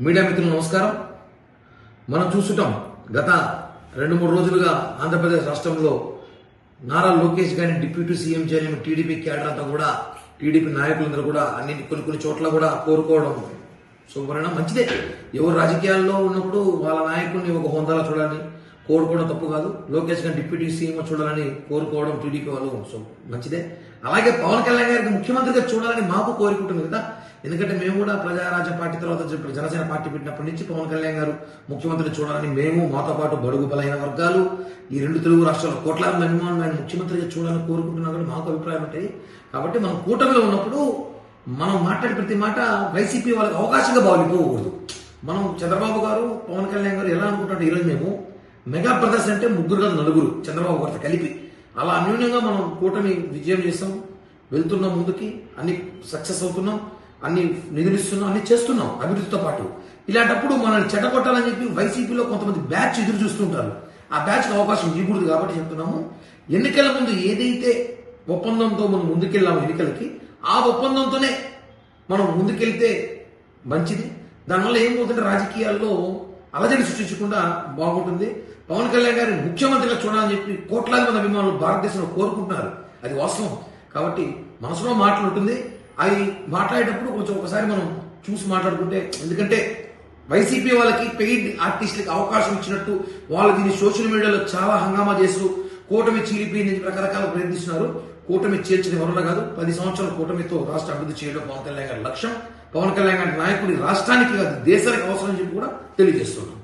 Media మిత్రులు నమస్కారం. మనం చూసుటం గత రెండు మూడు రోజులుగా ఆంధ్రప్రదేశ్ రాష్ట్రంలో నారా లోకేష్ గారిని డిప్యూటీ సీఎం చేయలేని టీడీపీ క్యాడర్ అంతా కూడా టీడీపీ నాయకులందరూ కూడా అన్ని కొన్ని కొన్ని చోట్ల కూడా కోరుకోవడం శుభ్రణ మంచిదే. ఎవరు రాజకీయాల్లో ఉన్నప్పుడు వాళ్ళ నాయకుడిని ఒక హోందాలో చూడాలని కోరుకోవడం తప్పు కాదు. లోకేష్ గారి డిప్యూటీ సీఎం చూడాలని కోరుకోవడం టీడీపీ వాళ్ళు సో మంచిదే. అలాగే పవన్ కళ్యాణ్ గారికి ముఖ్యమంత్రిగా చూడాలని మాకు కోరుకుంటుంది కదా. ఎందుకంటే మేము కూడా ప్రజారాజ్య పార్టీ తర్వాత జనసేన పార్టీ పెట్టినప్పటి నుంచి పవన్ కళ్యాణ్ గారు ముఖ్యమంత్రి చూడాలని మేము మాతో పాటు బడుగు బలైన వర్గాలు ఈ రెండు తెలుగు రాష్ట్రాల కోట్లాది మంది ఆయన ముఖ్యమంత్రిగా చూడాలని కోరుకుంటున్నాం కూడా మాకు అభిప్రాయం ఉంటాయి కాబట్టి మనం కూటమిలో ఉన్నప్పుడు మనం మాట్లాడే ప్రతి మాట వైసీపీ వాళ్ళకి అవకాశంగా భావిపోకూడదు మనం చంద్రబాబు గారు పవన్ కళ్యాణ్ గారు ఎలా అనుకుంటుంటే ఈరోజు మేము మెగా బ్రదర్స్ అంటే ముగ్గురు కాదు నలుగురు. చంద్రబాబు గారితో కలిపి. అలా అన్యూన్యంగా మనం కూటమి విజయం చేస్తాం. వెళ్తున్నాం ముందుకి. అన్ని సక్సెస్ అవుతున్నాం. అన్ని నిధులిస్తున్నాం అన్ని చేస్తున్నాం అభివృద్ధితో పాటు. ఇలాంటప్పుడు మనల్ని చెడగొట్టాలని చెప్పి వైసీపీలో కొంతమంది బ్యాచ్ ఎదురు చూస్తుంటారు. ఆ బ్యాచ్కి అవకాశం ఇవ్వకూడదు కాబట్టి చెప్తున్నాము. ఎన్నికల ముందు ఏదైతే ఒప్పందంతో మనం ముందుకెళ్ళాము ఎన్నికలకి ఆ ఒప్పందంతోనే మనం ముందుకెళ్తే మంచిది. దానివల్ల ఏమవుతుంటే రాజకీయాల్లో అలజడి సృష్టించకుండా బాగుంటుంది. పవన్ కళ్యాణ్ గారిని ముఖ్యమంత్రిగా చూడాలని చెప్పి కోట్లాది మంది అభిమానులు భారతదేశంలో కోరుకుంటున్నారు. అది వాస్తవం. కాబట్టి మనసులో మాటలు ఉంటుంది. అవి మాట్లాడేటప్పుడు కొంచెం ఒకసారి మనం చూసి మాట్లాడుకుంటే ఎందుకంటే వైసీపీ వాళ్ళకి పెయిడ్ ఆర్టిస్టులకి అవకాశం ఇచ్చినట్టు వాళ్ళు దీన్ని సోషల్ మీడియాలో చాలా హంగామా చేస్తూ కూటమి చీలిపోయింది రకరకాల ప్రయత్నిస్తున్నారు. కూటమి చేర్చిన వరల కాదు పది సంవత్సరాల కూటమితో రాష్ట్ర అభివృద్ధి చేయడం పవన్ కళ్యాణ్ గారి లక్ష్యం. పవన్ కళ్యాణ్ గారి నాయకుడి రాష్ట్రానికి కాదు దేశానికి అవసరం చెప్పి కూడా తెలియజేస్తున్నాం.